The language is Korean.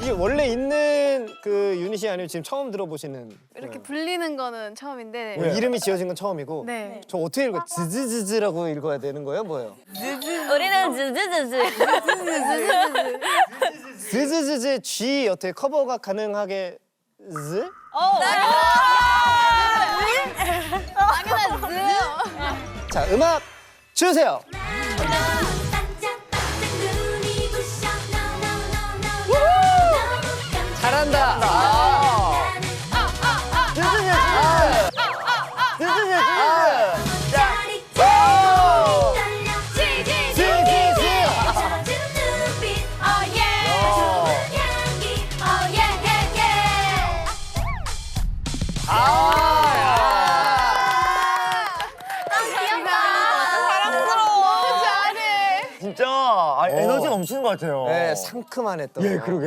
이게 원래 있는 그 유닛이 아니면 지금 처음 들어보시는 이렇게 거예요? 불리는 거는 처음인데. 뭐 이름이 지어진 건 처음이고 네. 저 어떻게 읽어? 즈즈즈즈라고 읽어야 되는 거예요? 뭐예요? 우리는 즈즈즈즈. 즈즈즈즈 G 어떻게 커버가 가능하게 즈? 자 음악 주세요. 한다. 즈즈즈즈. 즈즈즈즈. 진짜 아, 에너지 넘치는 것 같아요. 네 상큼하네 또. 예, 그러게.